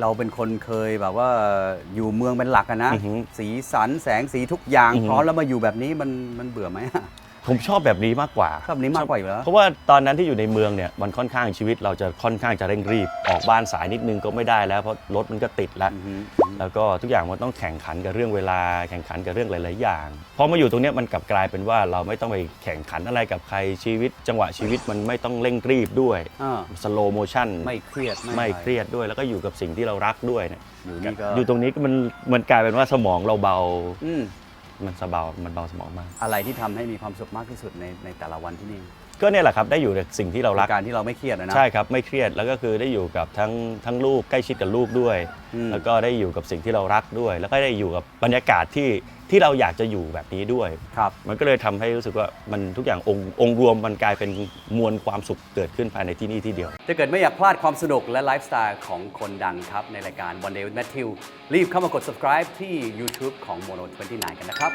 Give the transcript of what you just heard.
เราเป็นคนเคยแบบว่าอยู่เมืองเป็นหลักอะนะ อือหือ สีสันแสงสีทุกอย่างอือหือพร้อมแล้วมาอยู่แบบนี้มันมันเบื่อไหมอะ ผมชอบแบบนี้มากกว่า ชอบแบบนี้มากกว่าอยู่แล้ว เพราะว่าตอนนั้นที่อยู่ในเมืองเนี่ยมันค่อนข้างชีวิตเราจะค่อนข้างจะเร่งรีบ ออกบ้านสายนิดนึงก็ไม่ได้แล้วเพราะรถมันก็ติดแล้วอือหือแล้วก็ทุกอย่างมันต้องแข่งขันกับเรื่องเวลาแข่งขันกับเรื่องหลาย ๆ อย่างพอมาอยู่ตรงเนี้ยมันกลับกลายเป็นว่าเราไม่ต้องไปแข่งขันอะไรกับใครชีวิต จังหวะชีวิตมันไม่ต้องเร่งรีบด้วยอ่าสโลโมชั่นไม่เครียดไม่อะเครียดด้วย แล้วก็อยู่กับสิ่งที่เรารักด้วยเนี่ยอยู่นี่ก็อยู่ตรงนี้ก็มันมันกลายเป็นว่าสมองเราเบาอื มันสบายมันเบาสมองมาก อะไรที่ทำให้มีความสุขมากที่สุดในในแต่ละวันที่นี่ ก็เนี่ยแหละครับได้อยู่กับสิ่งที่เรารัก การที่เราไม่เครียดอะนะ ใช่ครับไม่เครียดแล้วก็คือได้อยู่กับทั้งทั้งลูกใกล้ชิดกับลูกด้วย อืม แล้วก็ได้อยู่กับสิ่งที่เรารักด้วย แล้วก็ได้อยู่กับบรรยากาศที่ที่เราอยากจะอยู่แบบนี้ด้วย ครับ มันก็เลยทำให้รู้สึกว่ามันทุกอย่างองค์องค์รวมมันกลายเป็นมวลความสุขเกิดขึ้นภายในที่นี่ที่เดียว ถ้าเกิดไม่อยากพลาดความสนุกและไลฟ์สไตล์ของคนดังครับ ในรายการ One Day with Matthew รีบเข้ามากด subscribe ที่ YouTube ของ Mono 29 กันนะครับ